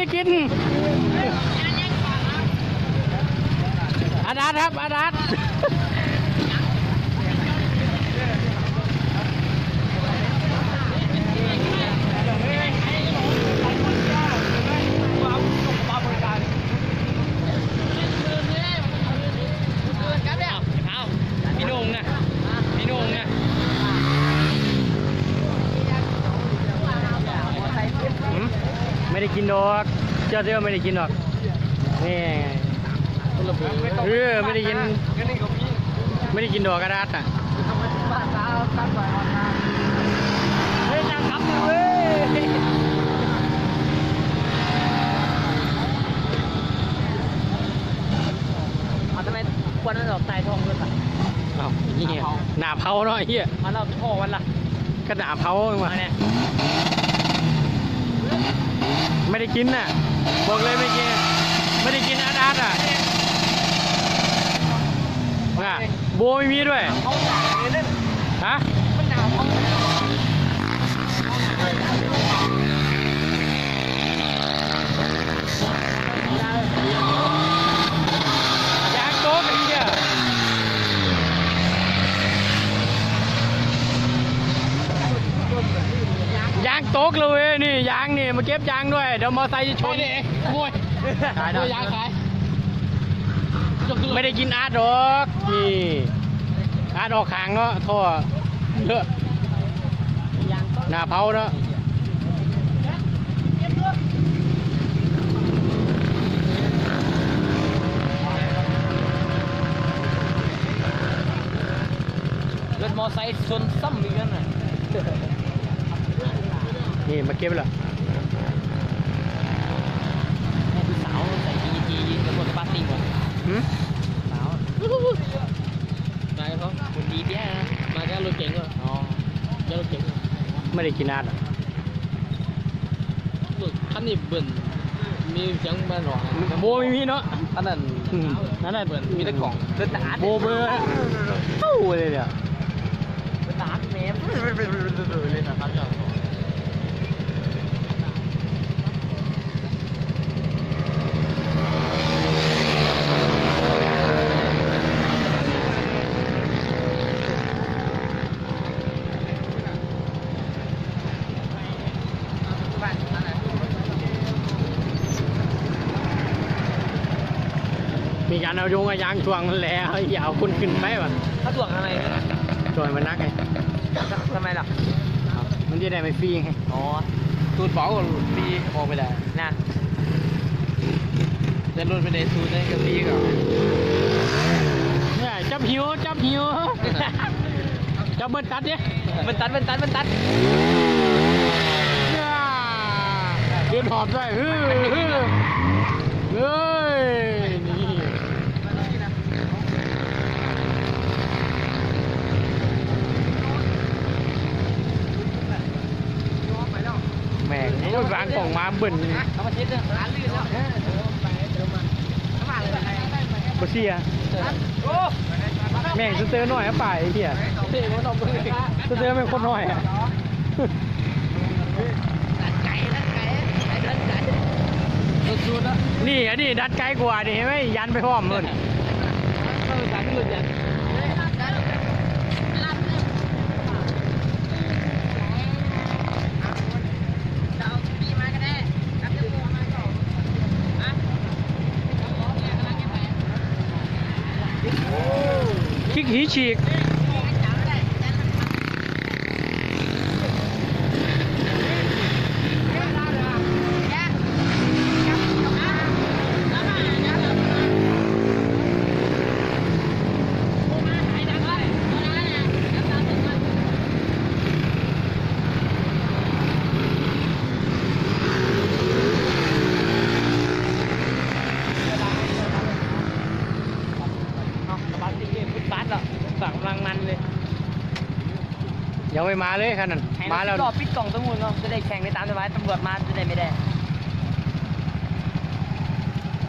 ได้กินอาดาดครับอาดาดเอาพี่นุ่งนะพี่นุ่งนะหืมไม่ได้กินดอก เจ้าเสื้อไม่ได้กินดอก นี่ไงเออไม่ได้กิน ไม่ได้กินดอกกระดาษอะเฮ้ยนางครับเว้ยเอาทำไมควันมันออกตายทองด้วยป่ะเอานี่ไงหนาเผาเนาะไอ้เฮียมันเราท่อวันละก็หนาเผามามาเนี่ยไม่ได้กินน่ะ บอกเลยไม่กินไม่ได้กินอาดาดอะน่ะโบไม่มีด้วยเขาหนาวเลยเล่นฮะ มันหนาวเขาหนาว ยางโต๊ะไอ้เหี้ยยาง โต๊ะเลยนี่ยางนี่มาเก็บยางด้วยเดี๋ยวมอไซค์จะชนขโมยขายได้ตัวยางขายยกขึ้นไม่ได้กินอาร์ตหรอกนี่อาร์ตออกขางเนาะท่อเลอะยางก็หน้าเผาเนาะรถมอไซค์ชนซ้ำอีกแล้วน่ะ นี่มาเก็บแล้วนี่คือสาวใส่ยีจียิงกับคนปาร์ตี้หมดหืมสาวมาเขาคนดีเปี้ยนะมาแค่รถเก๋งก็อ๋อแค่รถเก๋งไม่ได้กินอาร์ตอะรถคันนี้เบิ่นมีเสียงบ้านหรอโบไม่มีเนาะอันนั้นอืมนั่นแหละเบิ่นมีแต่กล่องเดินตาดโบเบอร์เอ้าเลยเนี่ยตาดเมมเลยนะครับเจ้า มีการเอาโยงเอายางช่วงนั่นแหละอย่าเอาคนขึ้นไปวะเขาถ่วงทำไมช่วยมันนักไงทำไมล่ะมันจะได้ไม่ฟรีไงอ๋อตูดเบากับปีออกไปได้นะจะรุนไปในตูดได้กับปีก่อนเนี่ยจับหิวจับหิวจับเบิดตัดเนี่ยมันตัดมันตัดมันตัดเนี่ยเดินหอบด้วยฮึ่ยฮึ่ยเฮ้ยนี่แม่งโอ้ยวางกล่องมาเบิ่น เอามาเช็ดเรื่องร้านลื่นแล้ว ไปเติมมันเข้ามาเลยบ่เสียแม่งสเตอร์หน่อยอะป่ายไอ้เหี้ยเตือสเตอร์เป็นคนหน่อยอะนี่อันนี้ดัดไกลกว่านี่เห็นไหมยันไปพร้อมเลย เออการที่หลุดเนี่ย คลิกหีฉีก เอาสปาร์ตี้ฟุตบาสเหรอฝั่งกำลังมันเลย ยังไม่มาเลยขนาดนั้นมาแล้วรอบปิดกล่องสมุนเนาะจะได้แข่งในตามสบายตำรวจมาจะได้ไม่ได้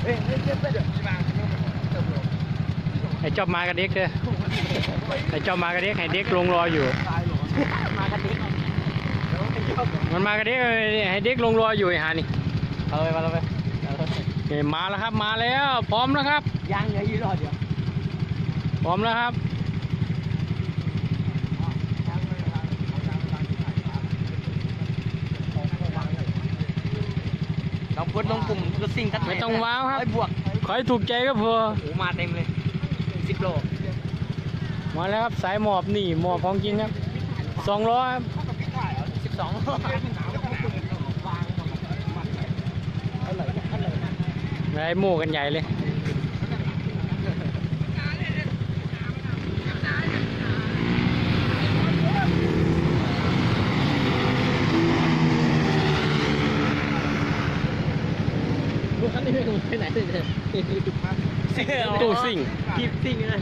เอ้ยเดี๋ยวเดี๋ยวเดี๋ยวไอ้จอบมากับเด็กเด้อไอ้จอบมากับเด็กให้เด็กลงรออยู่มากันดิมันมากับเด็กเอ้ยให้เด็กลงรออยู่ไอ้หานี่เอาไปมาเราไปเอาไปนี่มาแล้วครับมาแล้ว พร้อมแล้วครับยางเหลืออยู่รอดเดียวพร้อมแล้วครับ เราพุทลงกลุ่มรถซิ่งทัดไม่ต้องว้าวครับร้อยบวกขอให้ถูกใจก็พอโอ้โหมาเต็มเลยสิบโลมาแล้วครับสายหมอบนี่หมอบของจริงครับสองล้อครับสิบสองไรหมู่กันใหญ่เลย ลูกคันนี้ไม่รู้ไปไหนเลยเนี่ยตู้ซิ่งคลิปซิ่งเลย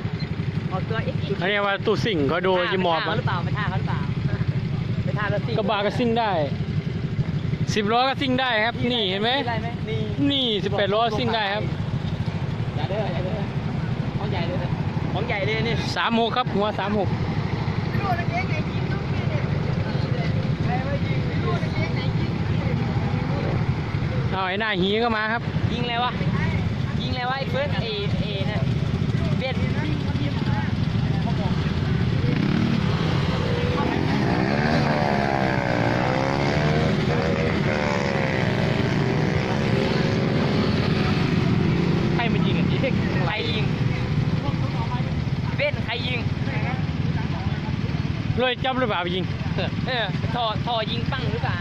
ออกตัวเอ๊ะเขาเรียกว่าตู้ซิ่งเขาดูจะหมอบไปท่าอะเขาหรือเปล่าไปท่าเขาหรือเปล่าไปท่ารถซิ่งกระบะก็ซิ่งได้สิบล้อก็ซิ่งได้ครับ นี่เห็นไหมได้ไหมนี่นี่สิบแปดล้อซิ่งได้ครับอย่าเด้ออย่าเด้อของใหญ่เลยนะของใหญ่เลยนี่สามหกครับหัวสามหก เอาไอ้หน้าหีก็มาครับ ยิงเลยวะ ยิงเลยวะไอ้เฟิร์สเอเอนะเบียดให้มันยิงอะยิงใครยิง เบนใครยิงเลยจับหรือเปล่ายิง เออท่อท่อยิงปั้งหรือเปล่า